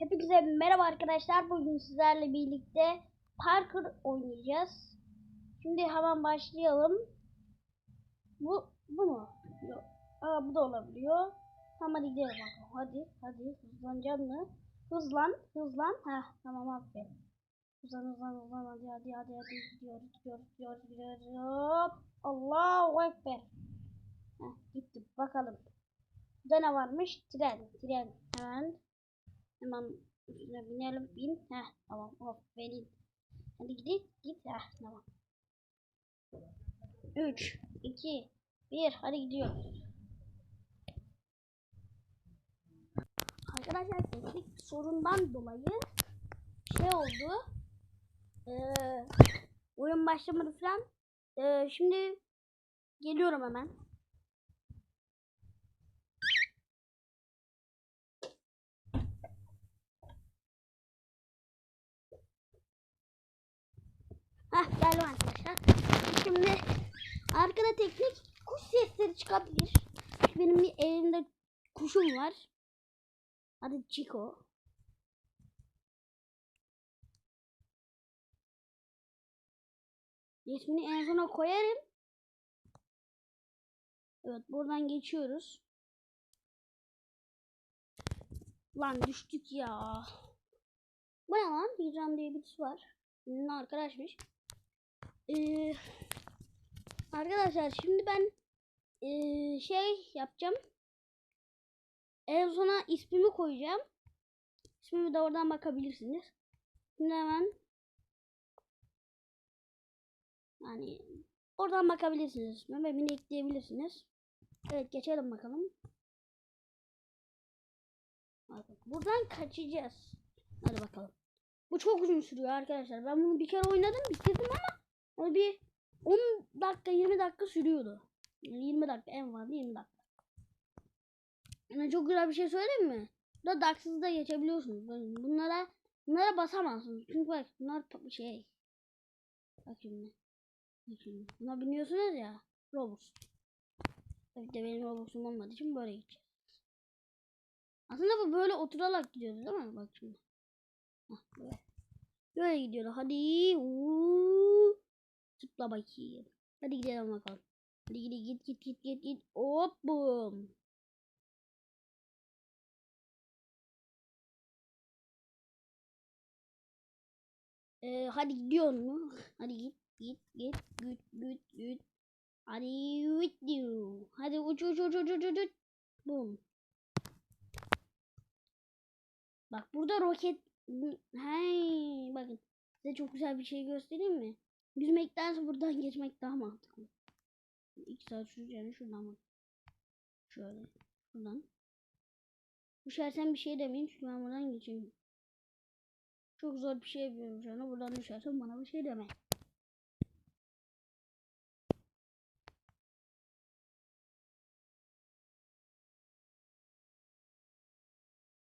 Hepinize merhaba arkadaşlar. Bugün sizlerle birlikte parkur oynayacağız. Şimdi hemen başlayalım. Bu bu mu? Yok. Aa bu da olabiliyor. Tamam hadi gidelim bakalım. Hadi hadi hızlanacağım mı? Hızlan hızlan. Ha tamam aferin. Hızlan hızlan hızlan hadi hadi hadi hadi gidiyoruz gidiyoruz gidiyoruz gidiyoruz. Hop. Allahu ekber. Heh, gitti bakalım. Burada ne varmış? Tren. Tren. Hemen Hemen üstüne binelim. Bin. Heh tamam. Aferin. Hadi gidelim. Git. Heh tamam. 3, 2, 1. Hadi gidiyoruz. Arkadaşlar teknik sorundan dolayı şey oldu. Ee, oyun başlamadı falan. Ee, şimdi geliyorum hemen. Hah geldim arkadaşlar. Şimdi arkada teknik kuş sesleri çıkabilir. Benim bir elimde kuşum var. Adı Chico. İsmini en sona koyarım. Evet buradan geçiyoruz. Lan düştük ya. Bu ne lan? Hicran diye birisi var. Ünlü arkadaşmış. Ee, arkadaşlar şimdi ben ee, şey yapacağım. En sona ismimi koyacağım. İsmimi de oradan bakabilirsiniz. Şimdi hemen yani oradan bakabilirsiniz ismime ve beni ekleyebilirsiniz. Evet geçelim bakalım. Buradan kaçacağız. Hadi bakalım. Bu çok uzun sürüyor arkadaşlar. Ben bunu bir kere oynadım bitirdim ama o bir 10 dakika 20 dakika sürüyordu. Yani 20 dakika en fazla 20 dakika. Yani çok güzel bir şey söyleyeyim mi? Da daksız da geçebiliyorsunuz. Bunlara bunlara basamazsınız. Çünkü bak bunlar şey. Bak şimdi. Bak şimdi. Buna biniyorsunuz ya. Robux. Tabii de benim Robux'um olmadığı için böyle gideceğiz. Aslında bu böyle oturarak gidiyoruz değil mi? Bak şimdi. Hah, böyle. Böyle gidiyordu. Hadi. Uuu. Zıpla bakayım. Hadi gidelim bakalım. Hadi gidi git git git git git. Hop bum. Ee, hadi gidiyor mu? Hadi git git git git git git. Hadi git diyor. Hadi uç uç uç uç uç. uç. Bum. Bak burada roket Hey, bakın size çok güzel bir şey göstereyim mi? Yüzmektense buradan geçmek daha mantıklı. İki saat süreceğini şuradan bak. Şöyle. Şuradan. Düşersen bir şey demeyin çünkü ben buradan geçeyim. Çok zor bir şey yapıyorum anda. Buradan düşersen bana bir şey deme.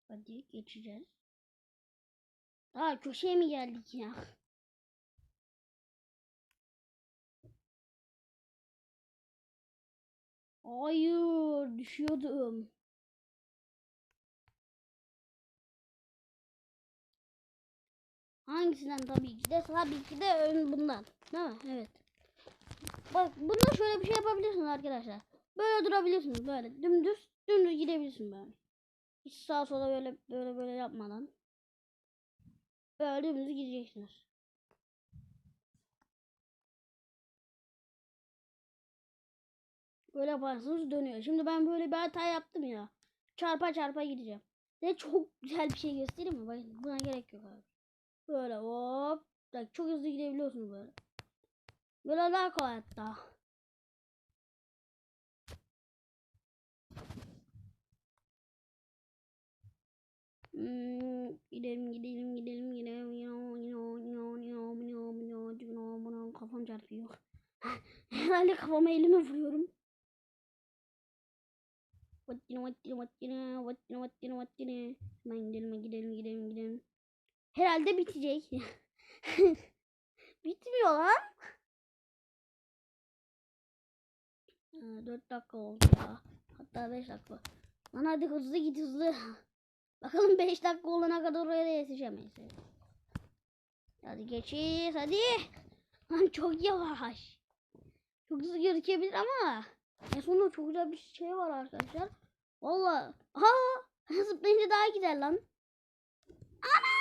Hadi geçeceğiz. Aa köşeye mi geldik ya? Hayır düşüyordum. Hangisinden tabii ki de tabii ki de ön bundan. Değil mi? Evet. Bak bunda şöyle bir şey yapabilirsiniz arkadaşlar. Böyle durabilirsiniz böyle dümdüz dümdüz gidebilirsin böyle. Hiç sağa sola böyle böyle böyle yapmadan. Böyle dümdüz gideceksiniz. Böyle yaparsanız dönüyor. Şimdi ben böyle bir hata yaptım ya. Çarpa çarpa gideceğim. Ve çok güzel bir şey göstereyim mi? Bakın buna gerek yok abi. Böyle hop. Çok hızlı gidebiliyorsunuz böyle. Böyle daha kolay hatta. Hmm, gidelim gidelim gidelim gidelim yo yo yo yo yo yo yo yo kafam çarpıyor. Herhalde kafama elimi vuruyorum. Vattine vattine vattine vattine vattine vattine. Hemen gidelim gidelim gidelim gidelim. Herhalde bitecek. Bitmiyor lan. Ha, 4 dakika oldu ya. Hatta 5 dakika. Lan hadi hızlı git hızlı. Bakalım 5 dakika olana kadar oraya da yetişemeyiz. Hadi geçiş hadi. Lan çok yavaş. Çok hızlı gözükebilir ama en sonunda çok güzel bir şey var arkadaşlar. Valla. Aa! Zıplayınca daha güzel lan. Ana!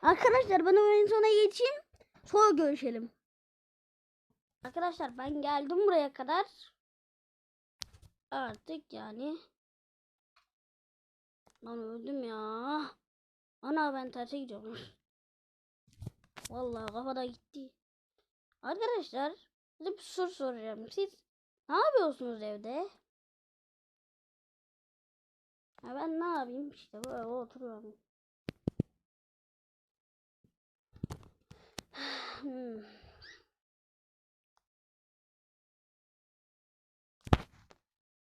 Arkadaşlar ben oyun sona geçeyim. Sonra görüşelim. Arkadaşlar ben geldim buraya kadar. Artık yani. Lan öldüm ya. Ana ben terse gidiyorum. Vallahi kafada gitti. Arkadaşlar size bir soru soracağım. Siz ne yapıyorsunuz evde? Ha ben ne yapayım işte böyle oturuyorum. Hmm.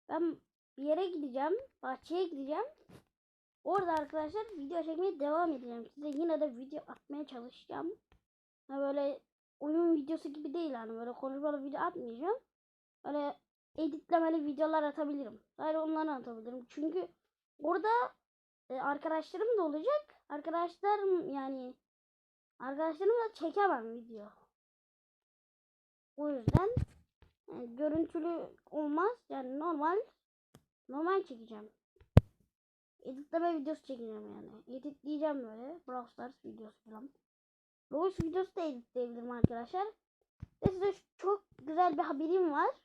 Ben bir yere gideceğim. Bahçeye gideceğim. Orada arkadaşlar video çekmeye devam edeceğim. Size yine de video atmaya çalışacağım. Ha böyle oyun videosu gibi değil yani böyle konuşmalı video atmayacağım. Böyle editlemeli videolar atabilirim. Sadece onları atabilirim. Çünkü orada e, arkadaşlarım da olacak. Arkadaşlarım yani arkadaşlarımla çekemem video. O yüzden yani görüntülü olmaz. Yani normal normal çekeceğim. Editleme videosu çekeceğim yani. Editleyeceğim böyle. Brawl Stars videosu falan. Roblox videosu da editleyebilirim arkadaşlar. Ve size çok güzel bir haberim var.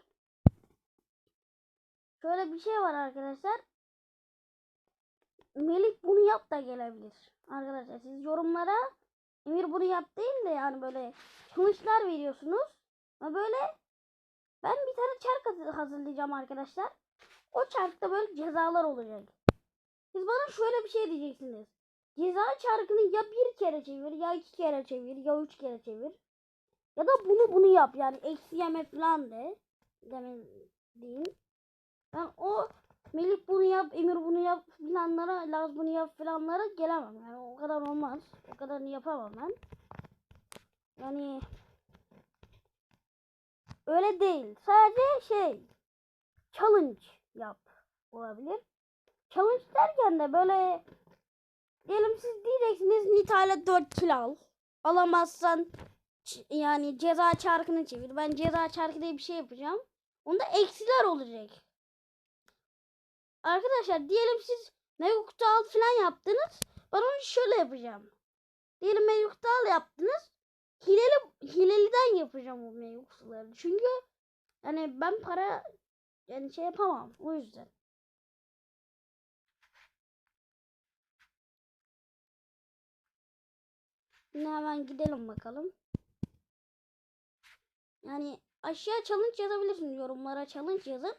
Şöyle bir şey var arkadaşlar. Melih bunu yap da gelebilir. Arkadaşlar siz yorumlara Emir bunu yap değil de yani böyle sonuçlar veriyorsunuz. Ve böyle ben bir tane çark hazırlayacağım arkadaşlar. O çarkta böyle cezalar olacak. Siz bana şöyle bir şey diyeceksiniz. Ceza çarkını ya bir kere çevir ya iki kere çevir ya üç kere çevir. Ya da bunu bunu yap yani eksi yeme falan de. Demin deyin. Ben o Melih bunu yap, Emir bunu yap filanlara, Laz bunu yap filanlara gelemem. Yani o kadar olmaz. O kadarını yapamam ben. Yani öyle değil. Sadece şey challenge yap olabilir. Challenge derken de böyle diyelim siz diyeceksiniz Nita'yla 4 kilo al. Alamazsan yani ceza çarkını çevir. Ben ceza çarkı diye bir şey yapacağım. Onda eksiler olacak. Arkadaşlar diyelim siz mega kutu al falan yaptınız. Ben onu şöyle yapacağım. Diyelim mega kutu al yaptınız. Hileli, hileliden yapacağım o mega kutuları. Çünkü yani ben para yani şey yapamam. O yüzden. Şimdi hemen gidelim bakalım. Yani aşağı challenge yazabilirsiniz. Yorumlara challenge yazın.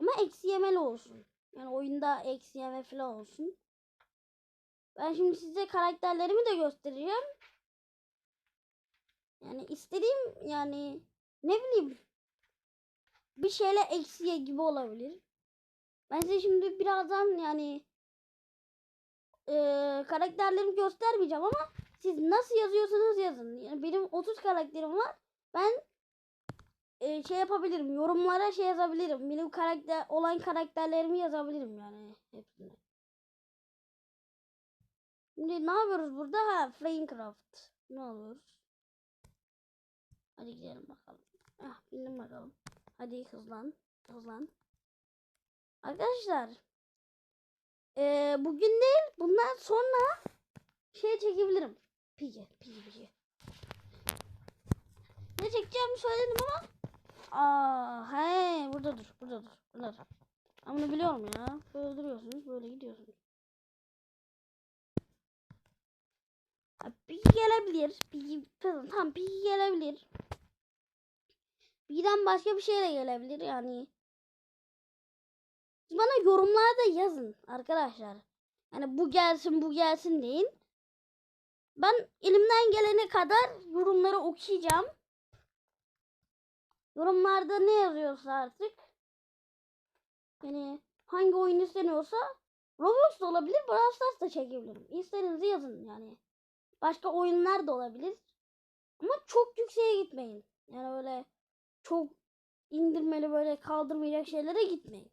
Ama eksi yemeli olsun. Yani oyunda eksi yeme falan olsun. Ben şimdi size karakterlerimi de göstereceğim. Yani istediğim yani ne bileyim bir şeyle eksiye gibi olabilir. Ben size şimdi birazdan yani e, karakterlerimi göstermeyeceğim ama siz nasıl yazıyorsanız yazın. Yani benim 30 karakterim var. Ben e, şey yapabilirim. Yorumlara şey yazabilirim. Benim karakter olan karakterlerimi yazabilirim yani hepsini. Şimdi ne yapıyoruz burada? Ha, Flamecraft. Ne alıyoruz? Hadi gidelim bakalım. Ah, bindim bakalım. Hadi hızlan. Hızlan. Arkadaşlar. E, bugün değil. Bundan sonra şey çekebilirim. Pigi, pigi, pigi. Ne çekeceğimi söyledim ama Aa, he burada dur, burada dur, burada dur. Ben bunu biliyorum ya. Böyle duruyorsunuz, böyle gidiyorsunuz. Bilgi gelebilir. Bilgi, tam bilgi gelebilir. Bilgiden başka bir şey de gelebilir yani. Bana yorumlarda yazın arkadaşlar. Yani bu gelsin, bu gelsin deyin. Ben elimden gelene kadar yorumları okuyacağım. Yorumlarda ne yazıyorsa artık. Yani hangi oyun isteniyorsa Roblox da olabilir, Brawl Stars da çekebilirim. İstediğinizi yazın yani. Başka oyunlar da olabilir. Ama çok yükseğe gitmeyin. Yani öyle çok indirmeli böyle kaldırmayacak şeylere gitmeyin.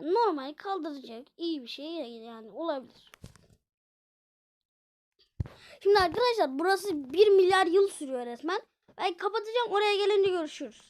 Normal kaldıracak iyi bir şey yani olabilir. Şimdi arkadaşlar burası 1 milyar yıl sürüyor resmen. Ben kapatacağım oraya gelince görüşürüz.